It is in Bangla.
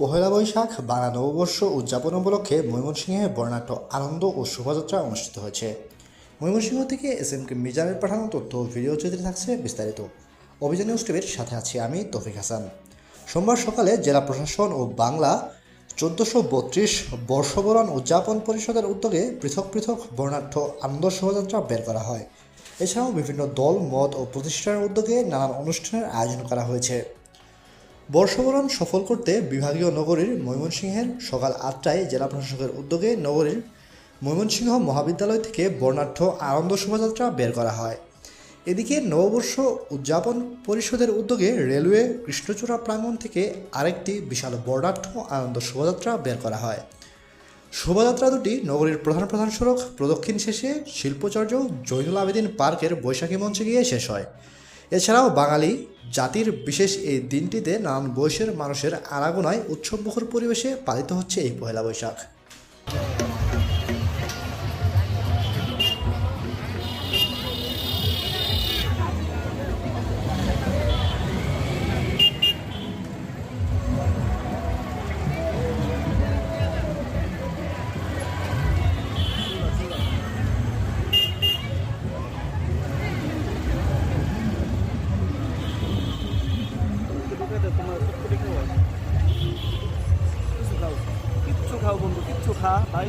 পহেলা বৈশাখ বাংলা নববর্ষ উদযাপন উপলক্ষে ময়মনসিংহে বর্ণাঢ্য আনন্দ ও শোভাযাত্রা অনুষ্ঠিত হয়েছে। ময়মনসিংহ থেকে এস এম কে মিজানের পাঠানো তথ্য ভিডিও চিত্রে থাকছে বিস্তারিত। অভিযান নিউজ টিভির সাথে আছি আমি তফিক হাসান। সোমবার সকালে জেলা প্রশাসন ও বাংলা চোদ্দোশো বত্রিশ বর্ষবরণ উদযাপন পরিষদের উদ্যোগে পৃথক পৃথক বর্ণাঢ্য আনন্দ শোভাযাত্রা বের করা হয়। এছাড়াও বিভিন্ন দল, মত ও প্রতিষ্ঠানের উদ্যোগে নানান অনুষ্ঠানের আয়োজন করা হয়েছে। বর্ষবরণ সফল করতে বিভাগীয় নগরীর ময়মনসিংহের সকাল আটটায় জেলা প্রশাসকের উদ্যোগে নগরীর ময়মনসিংহ মহাবিদ্যালয় থেকে বর্ণাঢ্য আনন্দ শোভাযাত্রা বের করা হয়। এদিকে নববর্ষ উদযাপন পরিষদের উদ্যোগে রেলওয়ে কৃষ্ণচূড়া প্রাঙ্গণ থেকে আরেকটি বিশাল বর্ণাঢ্য আনন্দ শোভাযাত্রা বের করা হয়। শোভাযাত্রা দুটি নগরীর প্রধান প্রধান সড়ক, প্রদক্ষিণ শেষে শিল্পচর্য জৈনুল আবেদিন পার্কের বৈশাখী মঞ্চে গিয়ে শেষ হয়। এছাড়াও বাঙালি জাতির বিশেষ এই দিনটিতে নানান বয়সের মানুষের আনাগোনায় উৎসবমুখর পরিবেশে পালিত হচ্ছে এই পহেলা বৈশাখ। কিচ্ছু খাও। বন্ধু কিচ্ছু খা ভাই